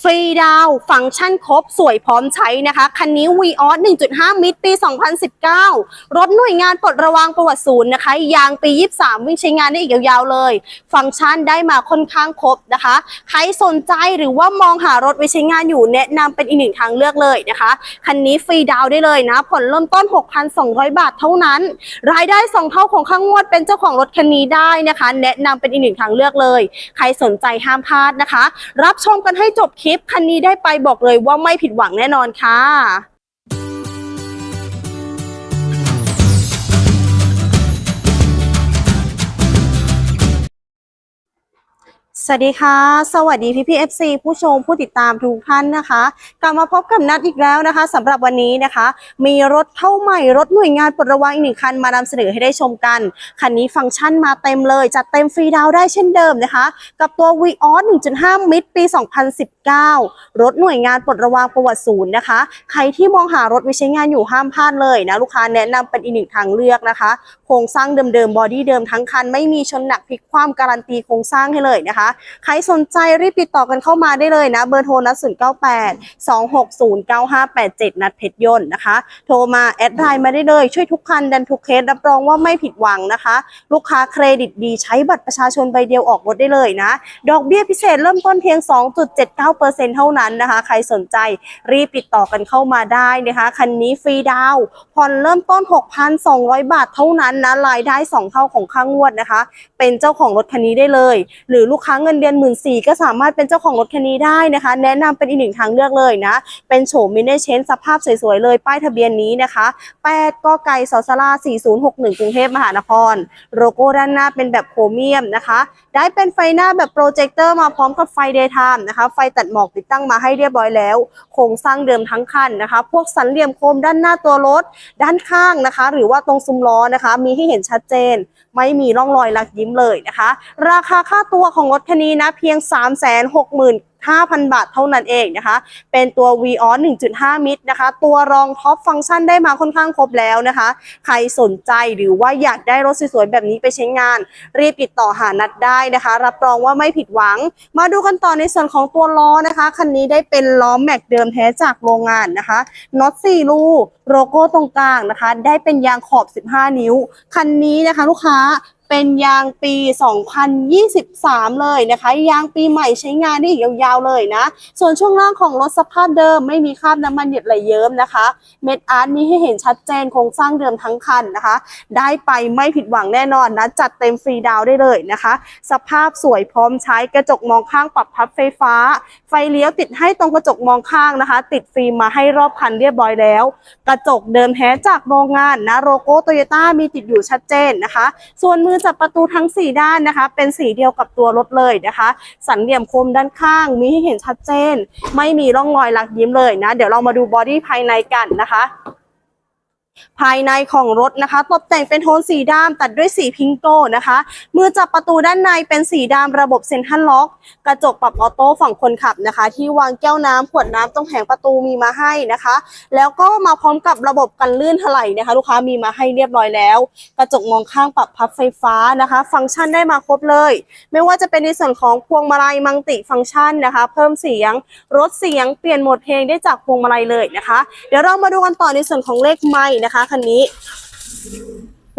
ฟรีดาวฟังก์ชันครบสวยพร้อมใช้นะคะ คันนี้ v ีออส1.5 มิตรปี 2019 รถหน่วยงานปลดระวางประวัติศูนย์นะคะ ยางปี 23 วิ่งใช้งานได้อีกยาวๆเลย ฟังก์ชันได้มาค่อนข้างครบนะคะ ใครสนใจหรือว่ามองหารถไว้ใช้งานอยู่แนะนำเป็นอีกหนึ่งทางเลือกเลยนะคะ คันนี้ฟรีดาวได้เลยนะผ่อนเริ่มต้น 6,200 บาทเท่านั้น รายได้ 2 เท่าของข้างงวดเป็นเจ้าของรถคันนี้ได้นะคะ แนะนำเป็นอีกหนึ่งทางเลือกเลย ใครสนใจห้ามพลาดนะคะ รับชมกันให้จบคลิปคันนี้ได้ไปบอกเลยว่าไม่ผิดหวังแน่นอนค่ะ สวัสดีค่ะ สวัสดีพี่พีเอฟซีผู้ชมผู้ติดตามทุกท่านนะคะ กลับมาพบกับนัดอีกแล้วนะคะสำหรับวันนี้นะคะ มีรถเข้าใหม่รถหน่วยงานปลดระวางอีกหนึ่งคันมานำเสนอให้ได้ชมกัน คันนี้ฟังก์ชันมาเต็มเลย จัดเต็มฟรีดาวได้เช่นเดิมนะคะ กับตัว v ีออส1.5 มิตรปี 2019 รถหน่วยงานปลดระวางประวัติศูนย์นะคะ ใครที่มองหารถไว้ใช้งานอยู่ห้ามพลาดเลยนะลูกค้าแนะนำเป็นอีกหนึ่งทางเลือกนะคะ โครงสร้างเดิมๆบอดี้เดิมทั้งคันไม่มีชนหนักพลิกคว่ำการันตีโครงสร้างให้เลยนะคะใครสนใจรีบติดต่อกันเข้ามาได้เลยนะ เบอร์โทรนัด098 260 9587นัดเพชรยนต์นะคะ โทรมาแอดไลน์มาได้เลย ช่วยทุกคันดันทุกเคสรับรองว่าไม่ผิดหวังนะคะ ลูกค้าเครดิตดีใช้บัตรประชาชนใบเดียวออกรถได้เลยนะ ดอกเบี้ยพิเศษเริ่มต้นเพียง 2.79%เท่านั้นนะคะ ใครสนใจรีบติดต่อกันเข้ามาได้นะคะ คันนี้ฟรีดาวน์ผ่อนเริ่มต้น 6,200 บาทเท่านั้นนะรายได้ 2 เท่าของค่างวดนะคะ เป็นเจ้าของรถคันนี้ได้เลย หรือลูกค้าเงินเดือนหมื่นสี่ก็สามารถเป็นเจ้าของรถคันนี้ได้นะคะ แนะนำเป็นอีกหนึ่งทางเลือกเลยนะ เป็นโฉมมินิเชนสภาพสวยๆเลย ป้ายทะเบียนนี้นะคะ8กไก่สอสลา4061 กรุงเทพมหานคร โลโก้ด้านหน้าเป็นแบบโครเมียมนะคะ ได้เป็นไฟหน้าแบบโปรเจคเตอร์มาพร้อมกับไฟเดย์ไทม์นะคะ ไฟตัดหมอกติดตั้งมาให้เรียบร้อยแล้ว โครงสร้างเดิมทั้งคันนะคะ พวกสันเหลี่ยมโคมด้านหน้าตัวรถ ด้านข้างนะคะ หรือว่าตรงซุ้มล้อนะคะ มีให้เห็นชัดเจน ไม่มีร่องรอยลักยิ้มเลยนะคะ ราคาค่าตัวของรถคันนี้นะเพียง 3 6 0 0 0 0 5,000 บาทเท่านั้นเองนะคะ เป็นตัว v ีออ1.5 มิตรนะคะ ตัวรองท็อปฟังก์ชันได้มาค่อนข้างครบแล้วนะคะ ใครสนใจหรือว่าอยากได้รถสวยๆ แบบนี้ไปใช้งาน รีบติดต่อหานัดได้นะคะ รับรองว่าไม่ผิดหวัง มาดูกันต่อในส่วนของตัวล้อนะคะ คันนี้ได้เป็นล้อแม็กเดิมแท้จากโรงงานนะคะน็อต4รูโลโก้ตรงกลางนะคะ ได้เป็นยางขอบ 15 นิ้ว คันนี้นะคะ ลูกค้า เป็นยางปี 2023 เลยนะคะ ยางปีใหม่ใช้งานได้อีกยาวๆเลยนะ ส่วนช่วงล่างของรถสภาพเดิมไม่มีคราบน้ำมันหยดไหลเยิ้มนะคะ เม็ดอาร์ตมีให้เห็นชัดเจนโครงสร้างเดิมทั้งคันนะคะ ได้ไปไม่ผิดหวังแน่นอนนะ จัดเต็มฟรีดาวได้เลยนะคะ สภาพสวยพร้อมใช้กระจกมองข้างปรับพับไฟฟ้า ไฟเลี้ยวติดให้ตรงกระจกมองข้างนะคะ ติดฟิล์มมาให้รอบคันเรียบร้อยแล้ว กระจกเดิมแท้จากโรงงานนะโลโก้โตโยต้ามีติดอยู่ชัดเจนนะคะ ส่วนมือจับประตูทั้ง 4 ด้านนะคะ เป็นสีเดียวกับตัวรถเลยนะคะ สันเหลี่ยมคมด้านข้างมีให้เห็นชัดเจน ไม่มีร่องรอยลักยิ้มเลยนะ เดี๋ยวเรามาดูบอดี้ภายในกันนะคะ ภายในของรถนะคะ ตกแต่งเป็นโทนสีดำตัดด้วยสีพิงโก้นะคะ มือจับประตูด้านในเป็นสีดำระบบเซ็นทรัลล็อก กระจกปรับออโต้ฝั่งคนขับนะคะ ที่วางแก้วน้ำขวดน้ำตรงแผงประตูมีมาให้นะคะ แล้วก็มาพร้อมกับระบบกันลื่นถลายนะคะ ลูกค้ามีมาให้เรียบร้อยแล้ว กระจกมองข้างปรับพับไฟฟ้านะคะ ฟังก์ชันได้มาครบเลย ไม่ว่าจะเป็นในส่วนของพวงมาลัยมังติฟังก์ชันนะคะ เพิ่มเสียงลดเสียงเปลี่ยนโหมดเพลงได้จากพวงมาลัยเลยนะคะ เดี๋ยวเรามาดูกันต่อในส่วนของเลขไม้นะคะคันนี้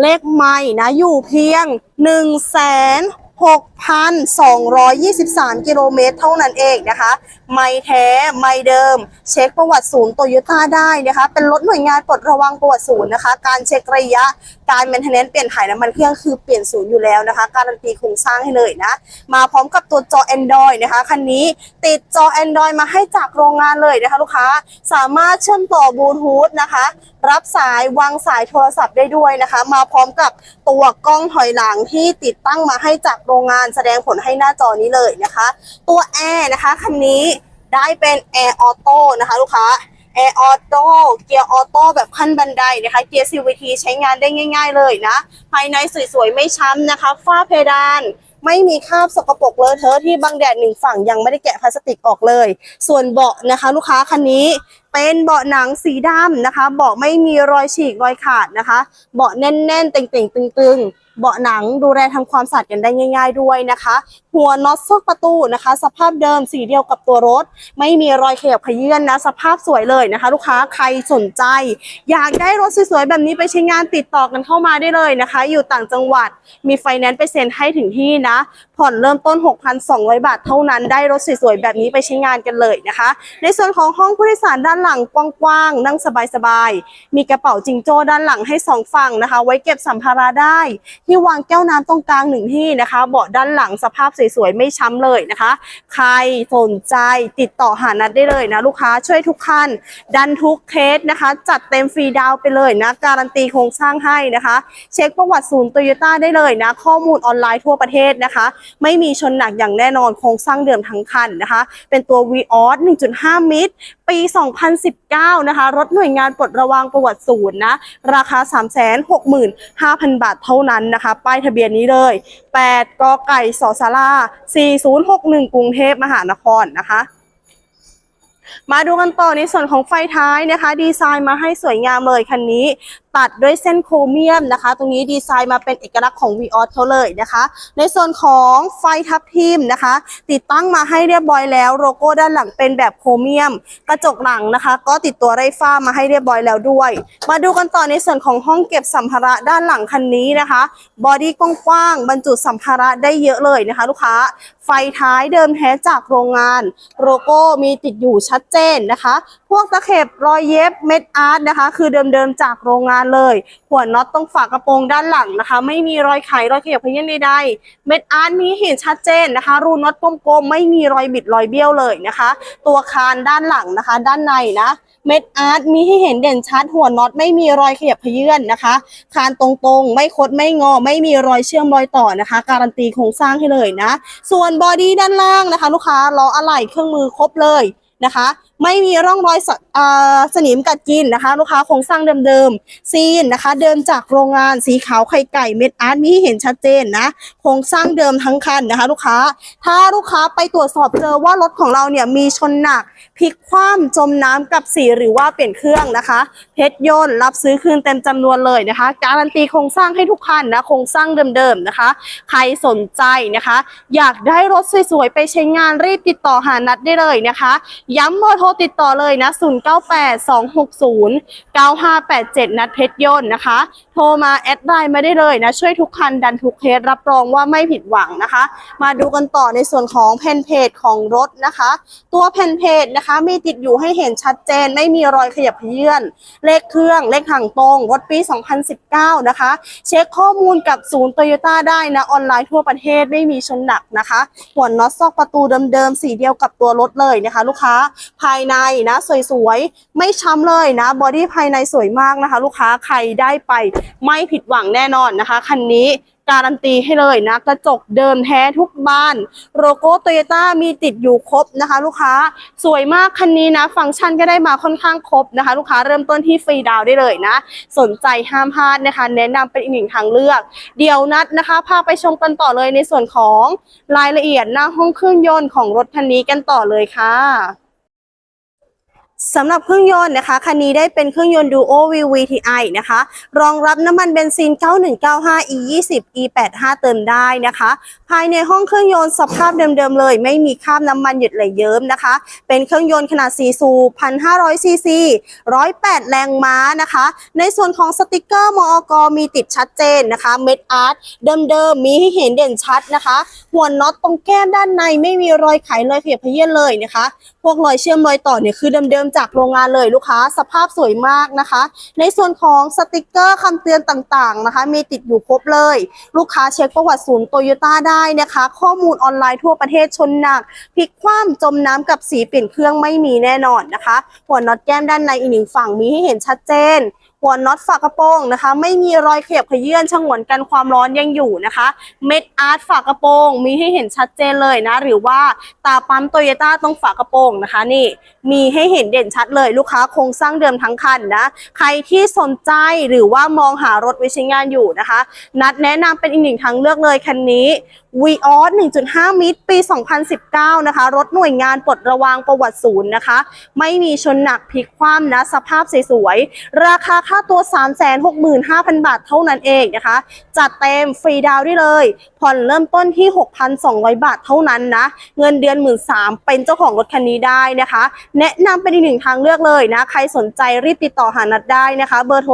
เลขไม่นะอยู่เพียง1นึ่งแสน6,223 กิโลเมตรเท่านั้นเองนะคะไม่แท้ไม่เดิม เช็คประวัติศูนย์โตโยต้าได้นะคะ เป็นรถหน่วยงานปลดระวังประวัติศูนย์นะคะ การเช็คระยะการเมนเทนเนนซ์เปลี่ยนถ่ายน้ำมันเครื่องคือเปลี่ยนศูนย์อยู่แล้วนะคะ การันตีโครงสร้างให้เลยนะ มาพร้อมกับตัวจอ Android นะคะคันนี้ติดจอ Android มาให้จากโรงงานเลยนะคะลูกค้าสามารถเชื่อมต่อบลูทูธนะคะ รับสายวางสายโทรศัพท์ได้ด้วยนะคะ มาพร้อมกับตัวกล้องถอยหลังที่ติดตั้งมาให้จากโรงงานแสดงผลให้หน้าจอนี้เลยนะคะ ตัวแอร์นะคะคันนี้ ได้เป็นแอร์ออโต้นะคะลูกค้าแอร์ออโต้เกียร์ออโต้แบบขั้นบันไดนะคะเกียร์ CVT ใช้งานได้ง่าย ๆ เลยนะ ภายในสวยๆ ไม่ช้ำนะคะ ฝ้าเพดาน ไม่มีคราบสกปรกเลอะเทอะที่บางแดดหนึ่งฝั่งยังไม่ได้แกะพลาสติกออกเลย ส่วนเบาะนะคะ ลูกค้าคันนี้เป็นเบาะหนังสีดำนะคะ เบาะไม่มีรอยฉีกรอยขาดนะคะ เบาะแน่นๆเต่งๆตึงๆ เบาะหนังดูแลทำความสะอาดกันได้ง่าย ๆด้วยนะคะ หัวน็อตซอกประตูนะคะ สภาพเดิมสีเดียวกับตัวรถ ไม่มีรอยขยับขยื่นนะ สภาพสวยเลยนะคะ ลูกค้าใครสนใจ อยากได้รถสวยๆแบบนี้ไปใช้งานติดต่อกันเข้ามาได้เลยนะคะ อยู่ต่างจังหวัดมีไฟแนนซ์ไปเซ็นให้ถึงที่นะ ผ่อนเริ่มต้น 6,200 บาทเท่านั้นได้รถสวยๆแบบนี้ไปใช้งานกันเลยนะคะ ในส่วนของห้องผู้โดยสารด้านานหลังกว้างๆ นั่งสบายๆ มีกระเป๋าจิงโจ้ด้านหลังให้สองฝั่งนะคะ ไว้เก็บสัมภาระได้ที่วางแก้วน้ำตรงกลางหนึ่งที่นะคะ เบาะด้านหลังสภาพสวยๆ ไม่ช้ำเลยนะคะ ใครสนใจติดต่อหานัดได้เลยนะลูกค้าช่วยทุกคัน ดันทุกเคสนะคะ จัดเต็มฟรีดาวไปเลยนะ การันตีโครงสร้างให้นะคะ เช็คประวัติศูนย์โตโยต้าได้เลยนะ ข้อมูลออนไลน์ทั่วประเทศนะคะ ไม่มีชนหนักอย่างแน่นอนโครงสร้างเดิมทั้งคันนะคะ เป็นตัว v ีออส1.5 มิตร ปี 2 0 2019 นะคะ รถหน่วยงานปลดระวางประวัติศูนย์นะ ราคา 365,000 บาทเท่านั้นนะคะ ป้ายทะเบียนนี้เลย 8กไก่สอสารา4061 กรุงเทพมหานครนะคะมาดูกันต่อในส่วนของไฟท้ายนะคะ ดีไซน์มาให้สวยงามเลยคันนี้ัดด้วยเส้นโครเมียมนะคะ ตรงนี้ดีไซน์มาเป็นเอกลักษณ์ของ v ีออสเขาเลยนะคะ ในส่วนของไฟทับทิมนะคะ ติดตั้งมาให้เรียบร้อยแล้วโลโก้ด้านหลังเป็นแบบโครเมียม กระจกหลังนะคะ ก็ติดตัวไรฟ้ามาให้เรียบร้อยแล้วด้วย มาดูกันต่อในส่วนของห้องเก็บสัมภาระด้านหลังคันนี้นะคะบอดี้กว้างๆบรรจุสัมภาระได้เยอะเลยนะคะ ลูกค้าไฟท้ายเดิมแท้จากโรงงาน โลโก้มีติดอยู่ชัดเจนนะคะ พวกตะเข็บรอยเย็บเม็ดอาร์ตนะคะ คือเดิมๆจากโรงงานเลย หัวน็อตตรงฝากระโปรงด้านหลังนะคะ ไม่มีรอยไขรอยขยับขยื่นใดๆเม็ดอาร์ตมีเห็นชัดเจนนะคะ รูน็อตกลมๆไม่มีรอยบิดรอยเบี้ยวเลยนะคะ ตัวคานด้านหลังนะคะ ด้านในนะเม็ดอาร์ตมีให้เห็นเด่นชัด หัวน็อตไม่มีรอยขยับขยื่นนะคะ คานตรงๆ ไม่คดไม่งอ ไม่มีรอยเชื่อมรอยต่อนะคะ การันตีโครงสร้างให้เลยนะ ส่วนบอดี้ด้านล่างนะคะ ลูกค้าล้ออะไหล่เครื่องมือครบเลยนะคะ ไม่มีร่องรอยส,อสนิมกัดกินนะคะ ลูกค้าโครงสร้างเดิมๆซีนนะคะ เดิมจากโรงงานสีขาวไข่ไก่เม็ดอาร์ตมีให้เห็นชัดเจนนะโครงสร้างเดิมทั้งคันนะคะ ลูกค้า ถ้าลูกค้าไปตรวจสอบเจอว่ารถของเราเนี่ยมีชนหนักพลิกคว่ำจมน้ำกับสีหรือว่าเปลี่ยนเครื่องนะคะ เพชรยนต์รับซื้อคืนเต็มจำนวนเลยนะคะ การันตีโครงสร้างให้ทุกคันนะโครงสร้างเดิมๆนะคะ ใครสนใจนะคะ อยากได้รถสวยๆไปใช้งานรีบติดต่อหานัดได้เลยนะคะ ย้ำเบอร์โทรติดต่อเลยนะ 0982609587 นัดเพชรยนต์นะคะ โทรมาแอดไลน์มาได้เลยนะ ช่วยทุกคันดันทุกเคสรับรองว่าไม่ผิดหวังนะคะ มาดูกันต่อในส่วนของแผ่นเพจของรถนะคะ ตัวแผ่นเพจนะคะ มีติดอยู่ให้เห็นชัดเจน ไม่มีรอยขยับเยื่อน เลขเครื่องเลขทางตรง รถปี 2019 นะคะ เช็คข้อมูลกับศูนย์โตโยต้าได้นะ ออนไลน์ทั่วประเทศไม่มีชนหนักนะคะ หัวน็อตซอกประตูเดิมๆสีเดียวกับตัวรถเลยนะคะ ลูกค้าภายในนะสวยๆ ไม่ช้ำเลยนะบอดี้ภายในสวยมากนะคะ ลูกค้าใครได้ไปไม่ผิดหวังแน่นอนนะคะ คันนี้การันตีให้เลยนะ กระจกเดิมแท้ทุกบาน โลโก้โตโยต้ามีติดอยู่ครบนะคะ ลูกค้าสวยมากคันนี้นะ ฟังก์ชันก็ได้มาค่อนข้างครบนะคะ ลูกค้าเริ่มต้นที่ฟรีดาวได้เลยนะ สนใจห้ามพลาดนะคะ แนะนำเป็นอีกหนึ่งทางเลือก เดี๋ยวนัดนะคะพาไปชมกันต่อเลยในส่วนของรายละเอียดหน้าห้องเครื่องยนต์ของรถคันนี้กันต่อเลยค่ะ สำหรับเครื่องยนต์นะคะ คันนี้ได้เป็นเครื่องยนต์ Duo VVTi นะคะ รองรับน้ำมันเบนซิน 9195 E20 E85 เติมได้นะคะ ภายในห้องเครื่องยนต์สภาพเดิมๆเลย ไม่มีคราบน้ำมันหยุดไหลเยิ้มนะคะ เป็นเครื่องยนต์ขนาด4สูบ1,500 ซีซี 108 แรงม้านะคะ ในส่วนของสติกเกอร์มอกมีติดชัดเจนนะคะ เม็ดอาร์ตเดิมๆมีให้เห็นเด่นชัดนะคะหัวน็อตตรงแก้มด้านในไม่มีรอยไขรอยเขียบเพี้ยนเลยนะคะ พวกรอยเชื่อมรอยต่อเนี่ยคือเดิมมจากโรงงานเลยลูกค้า สภาพสวยมากนะคะ ในส่วนของสติกเกอร์คำเตือนต่างๆนะคะ มีติดอยู่ครบเลย ลูกค้าเช็คประวัติศูนย์โตโยต้าได้นะคะ ข้อมูลออนไลน์ทั่วประเทศชนหนักพลิกคว่ำจมน้ำกับสีเปลี่ยนเครื่องไม่มีแน่นอนนะคะ หัวน็อตแก้มด้านในอีกหนึ่งฝั่งมีให้เห็นชัดเจน หัวน็อตฝากระโปรงนะคะ ไม่มีรอยเขียบขยื่นฉงวนกันความร้อนยังอยู่นะคะ เม็ดอาร์ตฝากระโปรงมีให้เห็นชัดเจนเลยนะ หรือว่าตาปั๊มโตโยต้าตรงฝากระโปรงนะคะ นี่มีให้เห็นเด่นชัดเลยลูกค้าโครงสร้างเดิมทั้งคันนะ ใครที่สนใจหรือว่ามองหารถไว้ใช้งานอยู่นะคะ นัดแนะนำเป็นอีกหนึ่งทางเลือกเลยคันนี้ v ีออส1.5 มิตรปี 2019 นะคะ รถหน่วยงานปลดระวางประวัติศูนย์นะคะ ไม่มีชนหนักพลิกคว่ำนะ สภาพสวยๆ ราคาค่าตัว 365,000 บาทเท่านั้นเองนะคะ จัดเต็มฟรีดาวได้เลย ผ่อนเริ่มต้นที่ 6,200 บาทเท่านั้นนะ เงินเดือน 13,000เป็นเจ้าของรถคันนี้ได้นะคะ แนะนำเป็นอีกหนึ่งทางเลือกเลยนะ ใครสนใจรีบติดต่อหานัดได้นะคะ เบอร์โทร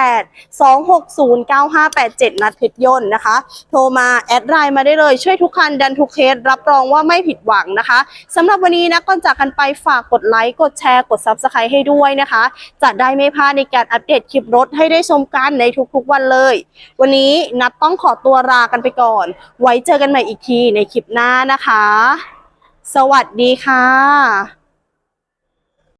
098 260 9587 นัดเพชรยนต์นะคะ โทรมาแอดไลน์มาได้เลย ช่วยทุกคันดันทุกเคสรับรองว่าไม่ผิดหวังนะคะสำหรับวันนี้นะก่อนจากกันไปฝากกดไลค์กดแชร์กด Subscribe ให้ด้วยนะคะ จะได้ไม่พลาดในการอัปเดตคลิปรถให้ได้ชมกันในทุกๆวันเลย วันนี้นัดต้องขอตัวลากันไปก่อน ไว้เจอกันใหม่อีกทีในคลิปหน้านะคะ สวัสดีค่ะ